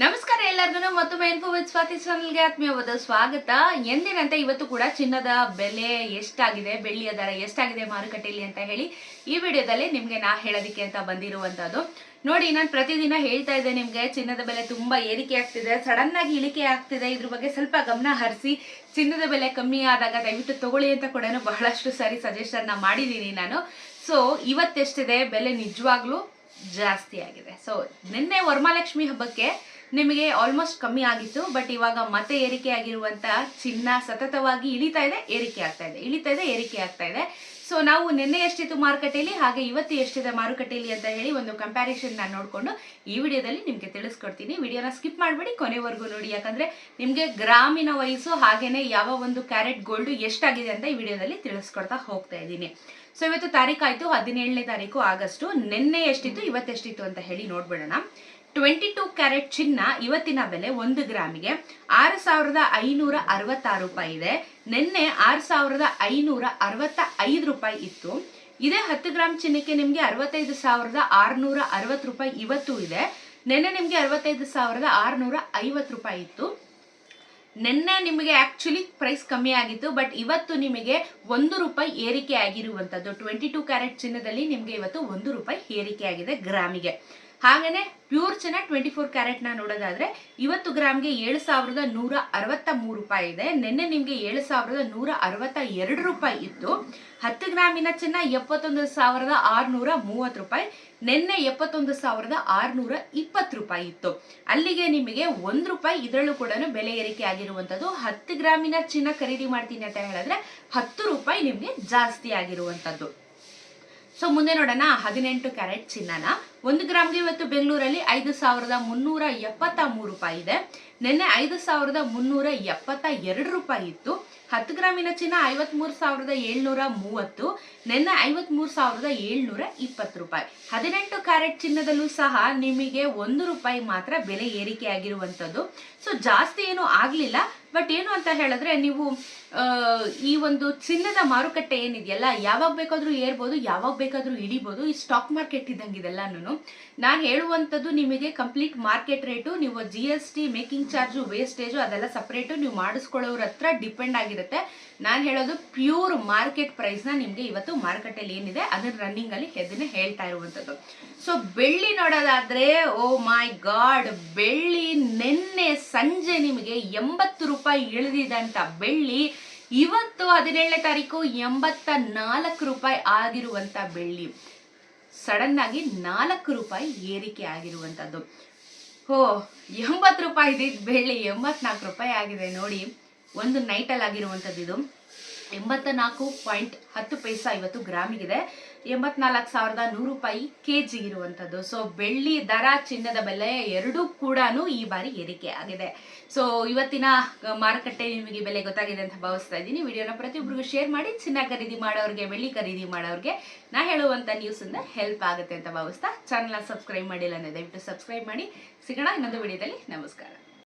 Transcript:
ನಮಸ್ಕಾರ ಎಲ್ಲರಿಗೂ ಮತ್ತೊಮ್ಮೆ ಇನ್ಫೋ ವಿತ್ ಸ್ವಾತಿ ಚಾನಲ್ಗೆ ಆತ್ಮೀಯವಾದ ಸ್ವಾಗತ. ಎಂದಿನಂತೆ ಇವತ್ತು ಕೂಡ ಚಿನ್ನದ ಬೆಲೆ ಎಷ್ಟಾಗಿದೆ, ಬೆಳ್ಳಿಯ ದರ ಎಷ್ಟಾಗಿದೆ ಮಾರುಕಟ್ಟೆಯಲ್ಲಿ ಅಂತ ಹೇಳಿ ಈ ವಿಡಿಯೋದಲ್ಲಿ ನಿಮ್ಗೆ ನಾ ಹೇಳೋದಕ್ಕೆ ಅಂತ ಬಂದಿರುವಂತದ್ದು. ನೋಡಿ, ನಾನು ಪ್ರತಿದಿನ ಹೇಳ್ತಾ ಇದ್ದೆ ನಿಮ್ಗೆ, ಚಿನ್ನದ ಬೆಲೆ ತುಂಬಾ ಏರಿಕೆ ಆಗ್ತಿದೆ ಸಡನ್ ಆಗಿ ಇಳಿಕೆ ಆಗ್ತಿದೆ. ಇದ್ರ ಬಗ್ಗೆ ಸ್ವಲ್ಪ ಗಮನ ಹರಿಸಿ, ಚಿನ್ನದ ಬೆಲೆ ಕಮ್ಮಿ ಆದಾಗ ದಯವಿಟ್ಟು ತಗೊಳ್ಳಿ ಅಂತ ಕೂಡ ಬಹಳಷ್ಟು ಸಾರಿ ಸಜೆಷನ್ ಮಾಡಿದ್ದೀನಿ ನಾನು. ಸೊ ಇವತ್ತೆಷ್ಟಿದೆ, ಬೆಲೆ ನಿಜವಾಗ್ಲೂ ಜಾಸ್ತಿ ಆಗಿದೆ. ಸೊ ನಿನ್ನೆ ವರಮಹಾಲಕ್ಷ್ಮಿ ಹಬ್ಬಕ್ಕೆ ನಿಮಗೆ ಆಲ್ಮೋಸ್ಟ್ ಕಮ್ಮಿ ಆಗಿತ್ತು ಬಟ್ ಇವಾಗ ಮತ್ತೆ ಏರಿಕೆ ಆಗಿರುವಂಥ ಚಿನ್ನ ಸತತವಾಗಿ ಇಳಿತಾ ಇದೆ, ಏರಿಕೆ ಆಗ್ತಾ ಇದೆ, ಇಳಿತಾ ಇದೆ, ಏರಿಕೆ ಆಗ್ತಾ ಇದೆ. ಸೊ ನಾವು ನಿನ್ನೆ ಎಷ್ಟಿತ್ತು ಮಾರುಕಟ್ಟೆಯಲ್ಲಿ, ಹಾಗೆ ಇವತ್ತು ಎಷ್ಟಿದೆ ಮಾರುಕಟ್ಟೆಯಲ್ಲಿ ಅಂತ ಹೇಳಿ ಒಂದು ಕಂಪ್ಯಾರಿಸನ್ ನಾನು ನೋಡಿಕೊಂಡು ಈ ವಿಡಿಯೋದಲ್ಲಿ ನಿಮಗೆ ತಿಳಿಸ್ಕೊಡ್ತೀನಿ. ವಿಡಿಯೋನ ಸ್ಕಿಪ್ ಮಾಡಬೇಡಿ, ಕೊನೆವರೆಗೂ ನೋಡಿ. ಯಾಕಂದ್ರೆ ನಿಮಗೆ ಗ್ರಾಮಿನ ವಯಸ್ಸು, ಹಾಗೇನೆ ಯಾವ ಒಂದು ಕ್ಯಾರೆಟ್ ಗೋಲ್ಡ್ ಎಷ್ಟಾಗಿದೆ ಅಂತ ಈ ವಿಡಿಯೋದಲ್ಲಿ ತಿಳಿಸ್ಕೊಡ್ತಾ ಹೋಗ್ತಾ ಇದ್ದೀನಿ. ಸೊ ಇವತ್ತು ತಾರೀಕು ಆಯ್ತು ಹದಿನೇಳನೇ ತಾರೀಕು ಆಗಸ್ಟು. ನಿನ್ನೆ ಎಷ್ಟಿತ್ತು, ಇವತ್ತೆಷ್ಟಿತ್ತು ಅಂತ ಹೇಳಿ ನೋಡ್ಬಿಡೋಣ. ಟ್ವೆಂಟಿ ಟೂ ಕ್ಯಾರೆಟ್ ಚಿನ್ನ ಇವತ್ತಿನ ಬೆಲೆ ಒಂದು ಗ್ರಾಮಿಗೆ ಆರು ಸಾವಿರದ ಐನೂರ ಅರವತ್ತಾರು ರೂಪಾಯಿ ಇದೆ. ನಿನ್ನೆ ಆರು ಸಾವಿರದ ಐನೂರ ಅರವತ್ತ ಐದು ರೂಪಾಯಿ ಇತ್ತು. ಇದೇ ಹತ್ತು ಗ್ರಾಮ್ ಚಿನ್ನಕ್ಕೆ ನಿಮಗೆ ಅರವತ್ತೈದು ಸಾವಿರದ ಆರುನೂರ ಅರವತ್ತು ರೂಪಾಯಿ ಇವತ್ತು ಇದೆ. ನಿನ್ನೆ ನಿಮಗೆ ಅರವತ್ತೈದು ಸಾವಿರದ ಆರುನೂರ ಐವತ್ತು ರೂಪಾಯಿ ಇತ್ತು. ನಿನ್ನೆ ನಿಮಗೆ ಆಕ್ಚುಲಿ ಪ್ರೈಸ್ ಕಮ್ಮಿ ಆಗಿತ್ತು ಬಟ್ ಇವತ್ತು ನಿಮಗೆ ಒಂದು ರೂಪಾಯಿ ಏರಿಕೆ ಆಗಿರುವಂಥದ್ದು ಟ್ವೆಂಟಿ ಟೂ ಕ್ಯಾರೆಟ್ ಚಿನ್ನದಲ್ಲಿ ನಿಮಗೆ ಇವತ್ತು ಒಂದು ರೂಪಾಯಿ ಏರಿಕೆ ಆಗಿದೆ ಗ್ರಾಮಿಗೆ. ಹಾಗೇನೆ ಪ್ಯೂರ್ ಚಿನ್ನ ಟ್ವೆಂಟಿ ಫೋರ್ ಕ್ಯಾರೆಟ್ನ ನೋಡೋದಾದ್ರೆ ಇವತ್ತು ಗ್ರಾಮ್ಗೆ ಏಳು ಸಾವಿರದ ನೂರ ಅರವತ್ತ ಮೂರು ರೂಪಾಯಿ ಇದೆ. ನಿನ್ನೆ ನಿಮಗೆ ಏಳು ಸಾವಿರದ ನೂರ ಅರವತ್ತ ಎರಡು ರೂಪಾಯಿ ಇತ್ತು. ಹತ್ತು ಗ್ರಾಮಿನ ಚಿನ್ನ ಎಪ್ಪತ್ತೊಂದು ಸಾವಿರದ ಆರುನೂರ ಮೂವತ್ತು ರೂಪಾಯಿ. ನಿನ್ನೆ ಎಪ್ಪತ್ತೊಂದು ಸಾವಿರದ ಆರುನೂರ ಇಪ್ಪತ್ತು ರೂಪಾಯಿ ಇತ್ತು. ಅಲ್ಲಿಗೆ ನಿಮಗೆ ಒಂದು ರೂಪಾಯಿ ಇದರಲ್ಲೂ ಕೂಡ ಬೆಲೆ ಏರಿಕೆ ಆಗಿರುವಂಥದ್ದು. ಹತ್ತು ಗ್ರಾಮಿನ ಚಿನ್ನ ಖರೀದಿ ಮಾಡ್ತೀನಿ ಅಂತ ಹೇಳಿದ್ರೆ ಹತ್ತು ರೂಪಾಯಿ ನಿಮಗೆ ಜಾಸ್ತಿ ಆಗಿರುವಂಥದ್ದು. ಸೊ ಮುಂದೆ ನೋಡೋಣ ಹದಿನೆಂಟು ಕ್ಯಾರೆಟ್ ಚಿನ್ನನ. ಒಂದು ಗ್ರಾಮ್ಗೆ ಇವತ್ತು ಬೆಂಗಳೂರಲ್ಲಿ ಐದು ಸಾವಿರದ ಮುನ್ನೂರ ಎಪ್ಪತ್ತ ಮೂರು ರೂಪಾಯಿ ಇದೆ. ನಿನ್ನೆ ಐದು ಸಾವಿರದ ಮುನ್ನೂರ ಎಪ್ಪತ್ತ ಎರಡು ರೂಪಾಯಿ ಇತ್ತು. ಹತ್ತು ಗ್ರಾಮಿನ ಚಿನ್ನ ಐವತ್ಮೂರು ಸಾವಿರದ ಏಳ್ನೂರ ಮೂವತ್ತು. ನಿನ್ನೆ ಐವತ್ಮೂರು ಸಾವಿರದ ಏಳ್ನೂರ ಇಪ್ಪತ್ತು ರೂಪಾಯಿ. ಹದಿನೆಂಟು ಕ್ಯಾರೆಟ್ ಚಿನ್ನದಲ್ಲೂ ಸಹ ನಿಮಗೆ ಒಂದು ರೂಪಾಯಿ ಮಾತ್ರ ಬೆಲೆ ಏರಿಕೆ ಆಗಿರುವಂಥದ್ದು ಸೊ, ಜಾಸ್ತಿ ಏನು ಆಗಲಿಲ್ಲ. ಬಟ್ ಏನು ಅಂತ ಹೇಳಿದ್ರೆ ನೀವು ಈ ಒಂದು ಚಿನ್ನದ ಮಾರುಕಟ್ಟೆ ಏನಿದೆಯಲ್ಲ, ಯಾವಾಗ ಬೇಕಾದರೂ ಏರ್ಬೋದು, ಯಾವಾಗ ಬೇಕಾದರೂ ಇಳಿಬೋದು, ಈ ಸ್ಟಾಕ್ ಮಾರ್ಕೆಟ್ ಇದ್ದಂಗೆ ಇದೆಲ್ಲಾನು ನಾನು. ಹೇಳುವಂಥದ್ದು ನಿಮಗೆ ಕಂಪ್ಲೀಟ್ ಮಾರ್ಕೆಟ್ ರೇಟು ನೀವು G S T making charge wastage ಅದೆಲ್ಲ ಸಪ್ರೇಟು ನೀವು ಮಾಡಿಸ್ಕೊಳ್ಳೋರ ಹತ್ರ ಡಿಪೆಂಡ್ ಆಗಿರುತ್ತೆ. ನಾನು ಹೇಳೋದು ಪ್ಯೂರ್ ಮಾರ್ಕೆಟ್ ಪ್ರೈಸ್ನ ನಿಮಗೆ ಇವತ್ತು ಮಾರುಕಟ್ಟೆಯಲ್ಲಿ ಏನಿದೆ ಅದನ್ನು ರನ್ನಿಂಗಲ್ಲಿ ಅದನ್ನೇ ಹೇಳ್ತಾ ಇರುವಂಥದ್ದು. ಸೊ ಬೆಳ್ಳಿ ನೋಡೋದಾದರೆ ಓ ಮೈ ಗಾಡ್ ಬೆಳ್ಳಿ ನಿನ್ನೆ ಸಂಜೆ ನಿಮಗೆ ಎಂಬತ್ತು ರೂಪಾಯಿ ಇಳಿದಿದಂಥ ಬೆಳ್ಳಿ, ಇವತ್ತು ಹದಿನೇಳನೇ ತಾರೀಕು ಎಂಬತ್ತ ನಾಲ್ಕು ರೂಪಾಯಿ ಆಗಿರುವಂತ ಬೆಳ್ಳಿ. ಸಡನ್ ಆಗಿ ನಾಲ್ಕು ರೂಪಾಯಿ ಏರಿಕೆ ಆಗಿರುವಂಥದ್ದು. ಓ ಎಂಬತ್ತು ರೂಪಾಯಿ ಇದೆ, ಬೆಳ್ಳಿ ಎಂಬತ್ನಾಲ್ಕು ರೂಪಾಯಿ ಆಗಿದೆ ನೋಡಿ. ಒಂದು ನೈಟಲ್ಲಿ ಆಗಿರುವಂಥದ್ದು ಇದು. ಎಂಬತ್ತ ನಾಲ್ಕು ಪಾಯಿಂಟ್ ಹತ್ತು ಪೈಸಾ ಇವತ್ತು ಗ್ರಾಮಿಗಿದೆ. ಎಂಬತ್ನಾಲ್ಕು ಸಾವಿರದ ನೂರು ರೂಪಾಯಿ ಕೆ ಜಿ ಇರುವಂಥದ್ದು ಸೊ ಬೆಳ್ಳಿ ದರ ಚಿನ್ನದ ಬೆಲೆ ಎರಡೂ ಕೂಡ ಈ ಬಾರಿ ಏರಿಕೆ ಆಗಿದೆ. ಸೊ ಇವತ್ತಿನ ಮಾರುಕಟ್ಟೆ ನಿಮಗೆ ಬೆಲೆ ಗೊತ್ತಾಗಿದೆ ಅಂತ ಭಾವಿಸ್ತಾ ಇದ್ದೀನಿ. ವಿಡಿಯೋನ ಪ್ರತಿಯೊಬ್ಬರಿಗೂ ಶೇರ್ ಮಾಡಿ, ಚಿನ್ನ ಖರೀದಿ ಮಾಡೋರಿಗೆ, ಬೆಳ್ಳಿ ಖರೀದಿ ಮಾಡೋರಿಗೆ ನಾ ಹೇಳುವಂಥ ನ್ಯೂಸಿಂದ ಹೆಲ್ಪ್ ಆಗುತ್ತೆ ಅಂತ ಭಾವಿಸ್ತಾ ಚಾನಲ್ನ ಸಬ್ಸ್ಕ್ರೈಬ್ ಮಾಡಿಲ್ಲ ಅಂದರೆ ದಯವಿಟ್ಟು ಸಬ್ಸ್ಕ್ರೈಬ್ ಮಾಡಿ. ಸಿಗೋಣ ಇನ್ನೊಂದು ವಿಡಿಯೋದಲ್ಲಿ. ನಮಸ್ಕಾರ.